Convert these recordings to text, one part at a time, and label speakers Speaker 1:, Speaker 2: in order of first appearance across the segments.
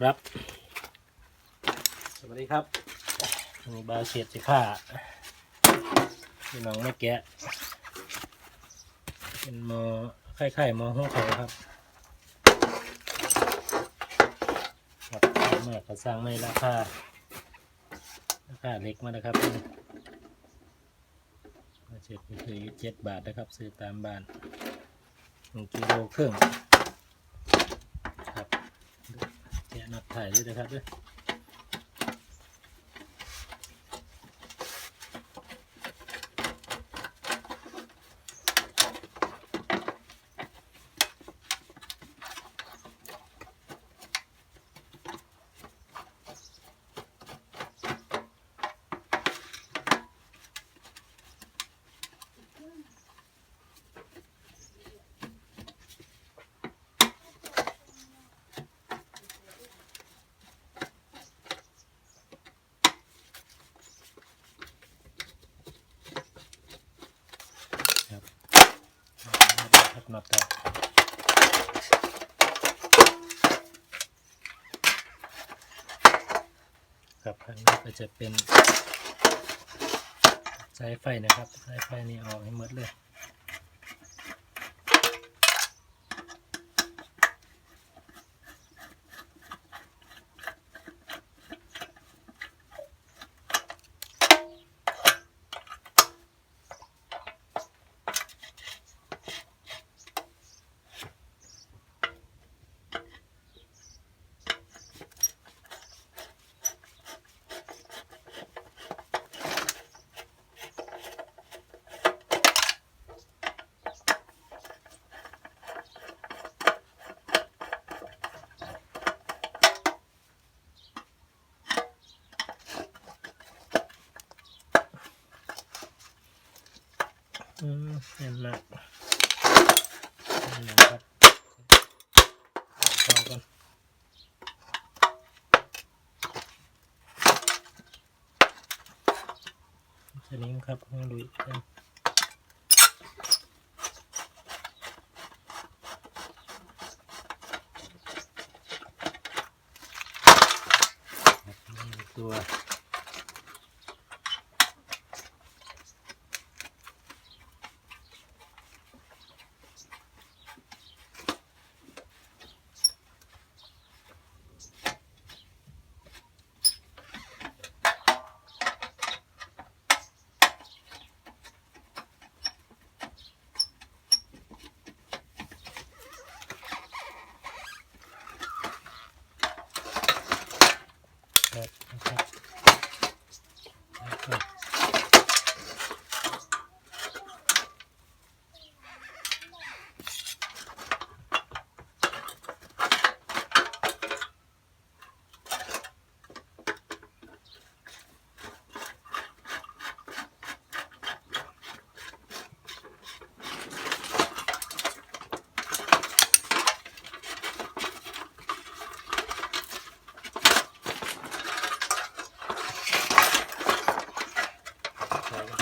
Speaker 1: ครับ สวัสดีครับมีบาเสียดสิผ้าพี่น้องไม่แกะเป็นมอไข่ไข่มอห้องเขาครับครับเมื่อเขาสร้างไม่ราคาราคาเล็กมากนะครับบาเสียดคือเจ็ดบาทนะครับ ซื้อตามบ้านหนึ่งกิโลครึ่งครับ แกะ นักถ่ายด้วยนะครับด้ว ยครับนับถ่ายครับอันนี้ก็จะเป็นสายไฟนะครับสายไฟนี่ออกให้หมดเลย อืมเห็นมากนี่นะครับเข้ากันสนิมครับให้ลุยกันตัว ครับนะครับแล้วก็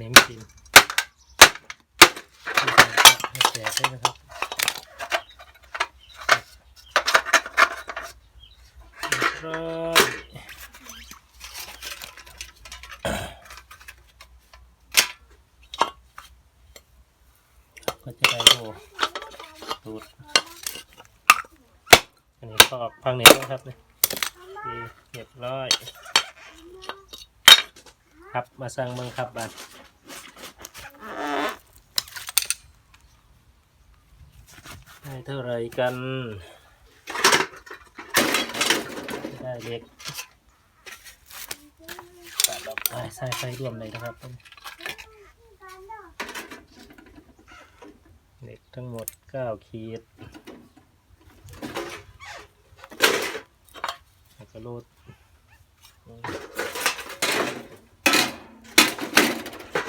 Speaker 1: นจะเน้นกินให้แตกด้วยนะครับเรียบร้อยก็จะได้โลตูดอันนี้ก็ฟังนี้นะครับเนี่ยเรียบร้อย ครับมาสั่งเมืองครับบัตร ได้เท่าไรกัน ได้เล็กตัดออกไปใส่ไฟร่วมเลยนะครับเล็กทั้งหมด 9 ขีดแล้วก็รูด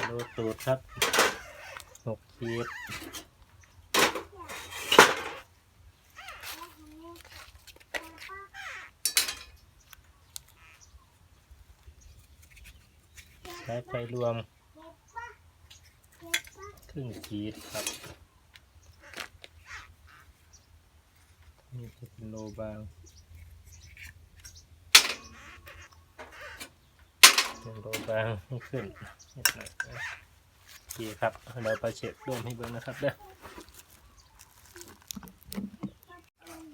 Speaker 1: รูดตูดครับ 6 ขีด ช้ไฟรวมครึ่งขีดครับ นี่จะเป็นโลบางเป็นโลบางขึ้นนิดหน่อยโอเคครับเราไปเช็ดรวมให้เบิ่งนะครับเด้อ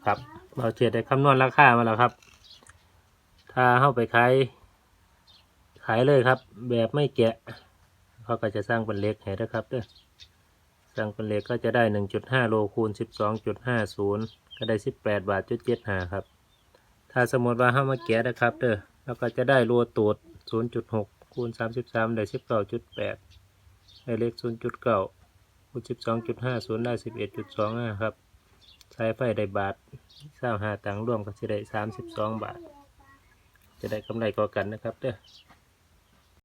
Speaker 1: ครับเราเช็ดได้คำนวณราคามาแล้วครับ ถ้าเข้าไปขาย ขายเลยครับ แบบไม่แกะเขาก็จะสร้างเป็นเล็กให้นะครับเด้อสร้างเป็นเล็กก็จะได้ 1.5 โลคูณ 12.50 ก็ได้ 18 บาทจุดเจ็ดหาครับ ถ้าสมมติว่าเข้ามาแกะนะครับเด้อแล้วก็จะได้โลตูด 0.6 คูณ 33 ได้ 19.8 ได้เลข 0.9 คูณ 12.50 ได้ 11.25 ครับใช้ไฟได้บาทเศร้าหาตังร่วมก็จะได้ 32 บาท จะได้กำไรกว่ากันนะครับเด้อ